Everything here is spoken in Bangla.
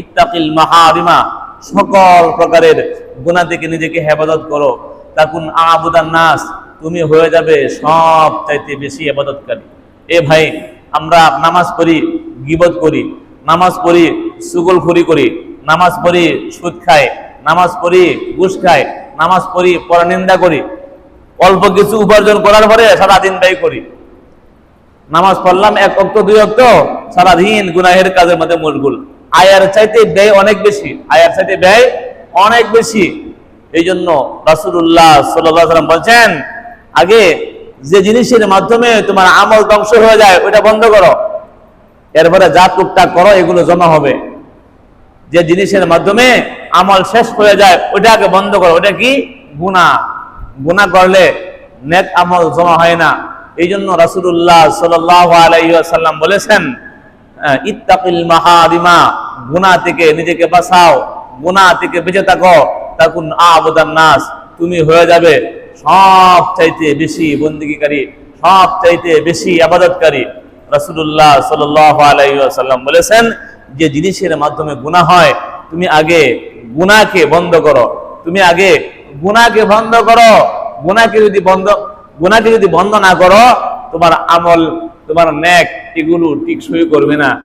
ইত্তাকিল মাহারিমা, সকল প্রকারের গুনাহ থেকে নিজেকে হেফাজত করো। তাকুন আবুদান নাস, তুমি হয়ে যাবে সব চাইতে বেশি ইবাদতকারী এ ভাই, আমরা নামাজ পড়ি, গিবত করি, নামাজ পড়ি, সুগলখড়ি করি, নামাজ পড়ি, সুদ খাই, নামাজ পড়ি, ঘুষ খাই, নামাজ পড়ি পরনিন্দা করি, অল্প কিছু উপার্জন করার পরে সারাদিন ব্যয় করি। নামাজ পড়লাম এক অক্ত, দুই অক্ত, সারাদিন গুনাহের কাজের মধ্যে মশগুল। আয়ার চাইতে ব্যয় অনেক বেশি, আয়ার চাইতে ব্যয় অনেক বেশি। এই জন্য রাসুল্লাহ সাল্লাম বলছেন, আগে যে জিনিসের মাধ্যমে তোমার আমল ধ্বংস হয়ে যায়, ওইটা বন্ধ করো। এরপরে যা টুকটাক করো, এগুলো জমা হবে। যে জিনিসের মাধ্যমে আমল শেষ হয়ে যায় ওটাকে বন্ধ করো। ওটা কি? গুণা গুণা করলে নেক আমল জমা হয় না। এই জন্য রাসুল্লাহ সাল্লাম বলেছেন ইত্তাকিল মাহারিমা গুণা থেকে নিজেকে বাঁচাও গুণা থেকে বেঁচে থাকো। তাকুন আবদান নাস, তুমি হয়ে যাবে সব চাইতে বেশি বন্দিগিকারী সব চাইতে বেশি আবাদতকারী। রাসুল্লাহ সাল্লাম বলেছেন, যে জিনিসের মাধ্যমে গুনাহ হয়, তুমি আগে গুনাহকে বন্ধ করো। তুমি আগে গুনাহকে বন্ধ করো। গুনাহকে যদি বন্ধ, গুনাহকে যদি বন্ধ না করো, তোমার আমল তোমার ন্যাক এগুলো টিকসই করবে না।